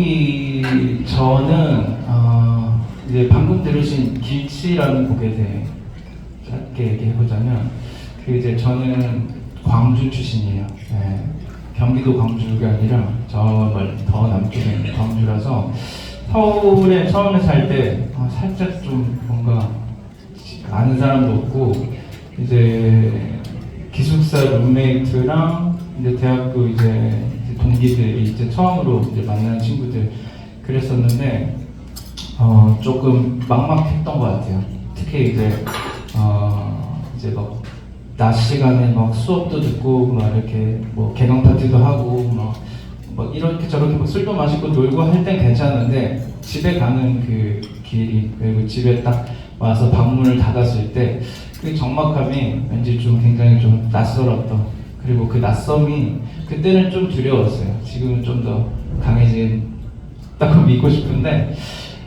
여기 저는 어, 이제 방금 들으신 길치라는 곡에 대해 짧게 얘기해보자면 그 이제 저는 광주 출신이에요. 네. 경기도 광주가 아니라 저멀더 남쪽에 있는 광주라서 서울에 처음에 살 때 살짝 좀 뭔가 아는 사람도 없고 이제 기숙사 룸메이트랑 이제 대학교 이제 동기들이 이제 처음으로 이제 만나는 친구들 그랬었는데 어 조금 막막했던 것 같아요. 특히 이제 어 이제 막 낮 시간에 막 수업도 듣고 막 이렇게 뭐 개강 파티도 하고 막, 막 이렇게 저렇게 막 술도 마시고 놀고 할 땐 괜찮은데 집에 가는 그 길이 그리고 집에 딱 와서 방문을 닫았을 때 그 적막함이 왠지 좀 굉장히 좀 낯설었던 그리고 그 낯섦이 그때는 좀 두려웠어요. 지금은 좀 더 강해진다고 믿고 싶은데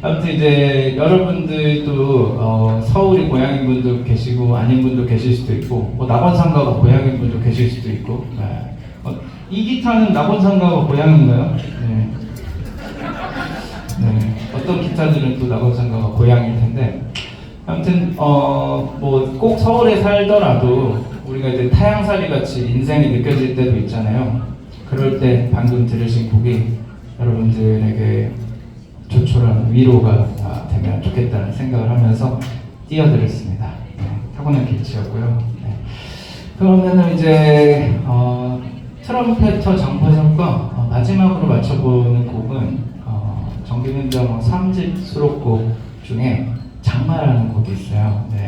아무튼 이제 여러분들도 어, 서울이 고향인 분도 계시고 아닌 분도 계실 수도 있고 뭐 낙원상가가 고향인 분도 계실 수도 있고 네. 어, 이 기타는 낙원상가가 고향인가요? 네. 네. 어떤 기타들은 또 낙원상가가 고향일 텐데 아무튼 어 뭐 꼭 서울에 살더라도 우리가 이제 타향살이 같이 인생이 느껴질 때도 있잖아요. 그럴 때 방금 들으신 곡이 여러분들에게 조촐한 위로가 아, 되면 좋겠다는 생각을 하면서 띄워드렸습니다. 네, 타고난 길치였고요. 네. 그러면은 이제 어, 트럼페터 장포석과 어, 마지막으로 맞춰보는 곡은 어, 정규민주왕 3집 수록곡 중에 장마라는 곡이 있어요. 네.